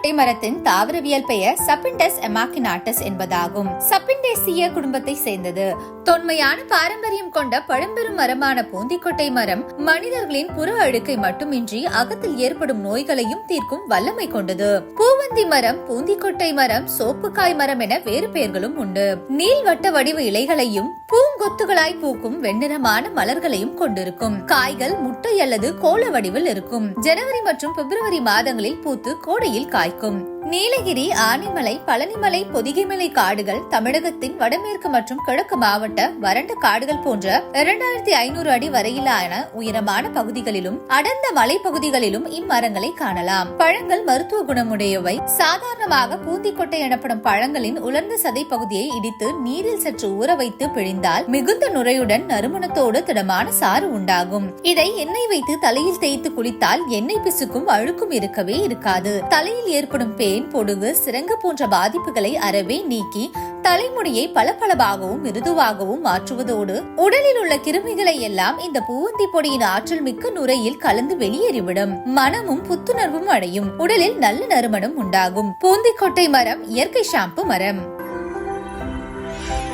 பூந்திக்கொட்டை மரத்தின் தாவரவியல் பெயர் சப்பிண்டஸ் எமாக்கினாட்டஸ் என்பதாகும். சப்பிண்டேசிய குடும்பத்தை சேர்ந்தது. தொன்மையான பாரம்பரியம் கொண்ட பழம்பெரும் மரமான பூந்திக்கொட்டை மரம் மனிதர்களின் புற அழுக்கை மட்டுமின்றி அகத்தில் ஏற்படும் நோய்களையும் தீர்க்கும் வல்லமை கொண்டது. பூவந்தி மரம் பூந்திக்கொட்டை மரம் சோப்புக்காய் மரம் என வேறு பெயர்களும் உண்டு. நீள்வட்ட வடிவ இலைகளையும் பூ கொத்துகளாய் பூக்கும் வெண்ணிறமான மலர்களையும் கொண்டிருக்கும். காய்கள் முட்டை அல்லது கோல வடிவில் இருக்கும். ஜனவரி மற்றும் பிப்ரவரி மாதங்களில் பூத்து கோடையில் காய்க்கும். நீலகிரி ஆனைமலை பழனிமலை பொதிகைமலை காடுகள் தமிழகத்தின் வடமேற்கு மற்றும் கிழக்கு மாவட்ட வறண்ட காடுகள் போன்ற இரண்டாயிரத்தி ஐநூறு அடி வரையிலான உயரமான பகுதிகளிலும் அடர்ந்த மலைப்பகுதிகளிலும் இம்மரங்களை காணலாம். பழங்கள் மருத்துவ குணமுடையவை. சாதாரணமாக பூந்திக்கொட்டை எனப்படும் பழங்களின் உலர்ந்த சதை பகுதியை இடித்து நீரில் சற்று ஊற வைத்து பிழிந்தால் மிகுந்த நுரையுடன் நறுமணத்தோடு திடமான சாறு உண்டாகும். இதை எண்ணெய் வைத்து தலையில் தேய்த்து குளித்தால் எண்ணெய் பிசுக்கும் அழுக்கும் இருக்கவே இருக்காது. தலையில் ஏற்படும் பேன் பொடுகு சிரங்கு போன்ற பாதிப்புகளை அறவே நீக்கி தலைமுடியை பளபளவாகவும் மிருதுவாகவும் மாற்றுவதோடு உடலில் உள்ள கிருமிகளை எல்லாம் இந்த பூவந்தி பொடியின் ஆற்றல் மிக்க நுரையில் கலந்து வெளியேறிவிடும். மனமும் புத்துணர்வும் அடையும். உடலில் நல்ல நறுமணம் உண்டாகும். பூந்திக்கொட்டை மரம் இயற்கை ஷாம்பு மரம்.